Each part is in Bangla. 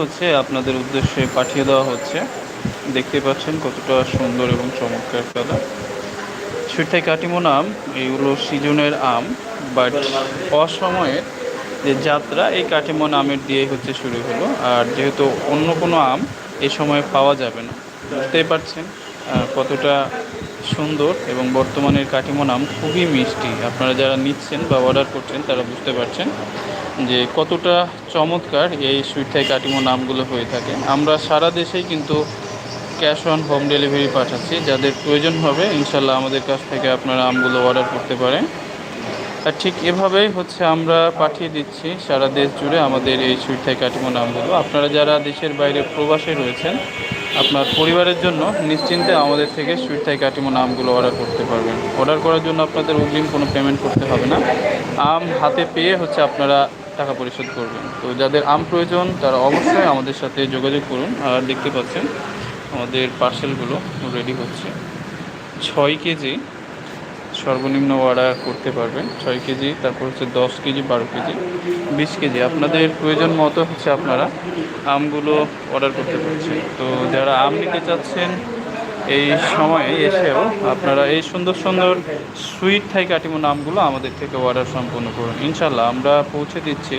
হচ্ছে, আপনাদের উদ্দেশ্যে পাঠিয়ে দেওয়া হচ্ছে। দেখতে পাচ্ছেন কতটা সুন্দর এবং চমৎকার কালার সুইটাই কাটিমন আম এইগুলো সিজনের আম বাট অসময়ের যে যাত্রা, এই কাটিমন আমের দিয়ে হচ্ছে শুরু হলো। আর যেহেতু অন্য কোনো আম এ সময় পাওয়া যাবে না, বুঝতেই পারছেন কতটা সুন্দর এবং বর্তমানের কাটিমন আম খুবই মিষ্টি। আপনারা যারা নিচ্ছেন বা অর্ডার করছেন, তারা বুঝতে পারছেন। যে কতটা চমৎকার এই সুইটথাই কাটিমো নামগুলো হয়ে থাকে। আমরা সারা দেশেই কিন্তু ক্যাশ অন হোম ডেলিভারি পাঠাচ্ছি। যাদের প্রয়োজন হবে, ইনশাল্লাহ আমাদের কাছ থেকে আপনারা আমগুলো অর্ডার করতে পারেন। আর ঠিক এভাবেই হচ্ছে আমরা পাঠিয়ে দিচ্ছি সারা দেশ জুড়ে আমাদের এই সুইটথাই কাটিমো নামগুলো। আপনারা যারা দেশের বাইরে প্রবাসে রয়েছেন, আপনার পরিবারের জন্য নিশ্চিন্তে আমাদের থেকে সুইটথাই কাটিমো নামগুলো অর্ডার করতে পারবেন। অর্ডার করার জন্য আপনাদের অগ্রিম কোনো পেমেন্ট করতে হবে না। আম হাতে পেয়ে হচ্ছে আপনারা টাকা পরিশোধ করবেন। তো যাদের আম প্রয়োজন, তারা অবশ্যই আমাদের সাথে যোগাযোগ করুন। আর দেখতে পাচ্ছেন, আমাদের পার্সেলগুলো রেডি হচ্ছে। ছয় কেজি সর্বনিম্ন অর্ডার করতে পারবেন। ছয় কেজি, তারপর হচ্ছে দশ কেজি, বারো কেজি, বিশ কেজি। আপনাদের প্রয়োজন মতো হচ্ছে আপনারা আমগুলো অর্ডার করতে পারছেন। তো যারা আম নিতে চাচ্ছেন এই সময়ে এসেও আপনারা এই সুন্দর সুন্দর সুইট থাই কাটিমো নামগুলো আমাদের থেকে অর্ডার সম্পূর্ণ করুন। ইনশাল্লাহ আমরা পৌঁছে দিচ্ছি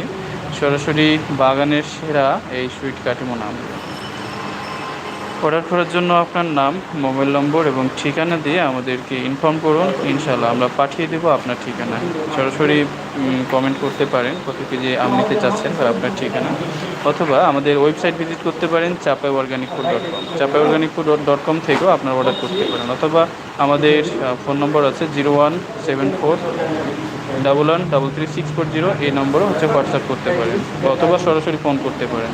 সরাসরি বাগানের সেরা এই সুইট কাটিমো নামগুলো অর্ডার করার জন্য আপনার নাম মোবাইল নম্বর এবং ঠিকানা দিয়ে আমাদেরকে ইনফর্ম করুন। ইনশাল্লাহ আমরা পাঠিয়ে দেবো আপনার ঠিকানায়। সরাসরি কমেন্ট করতে পারেন কত কেজি আম নিতে চাচ্ছেন বা আপনার ঠিকানা। অথবা আমাদের ওয়েবসাইট ভিজিট করতে পারেন Chapai organic food dot com Chapai organic food dot com থেকেও আপনার অর্ডার করতে পারেন। অথবা আমাদের ফোন নম্বর আছে zero one seven four double one double three six four zero এই নম্বরও হচ্ছে হোয়াটসঅ্যাপ করতে পারেন। অথবা সরাসরি ফোন করতে পারেন।